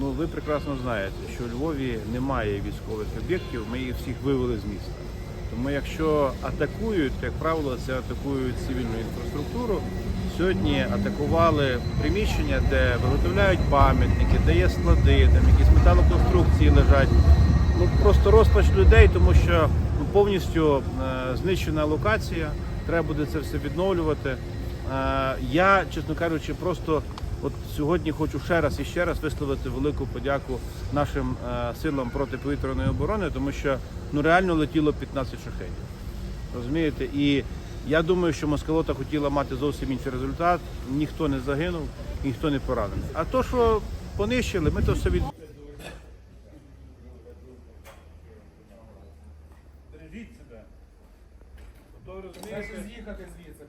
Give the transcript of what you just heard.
Ну, ви прекрасно знаєте, що у Львові немає військових об'єктів, ми їх всіх вивели з міста. Тому якщо атакують, як правило, це атакують цивільну інфраструктуру. Сьогодні атакували приміщення, де виготовляють пам'ятники, де є склади, там якісь металоконструкції лежать. Ну просто розпач людей, тому що ну, повністю е, знищена локація. Треба буде це все відновлювати. Е, я, чесно кажучи, просто от сьогодні хочу ще раз і ще раз висловити велику подяку нашим е, силам протиповітряної оборони, тому що ну реально летіло 15 шахедів. Розумієте? І я думаю, що Москалота хотіла мати зовсім інший результат. Ніхто не загинув, ніхто не поранений. А то, що понищили, ми то все від. Бережіть себе. З'їхати звідси.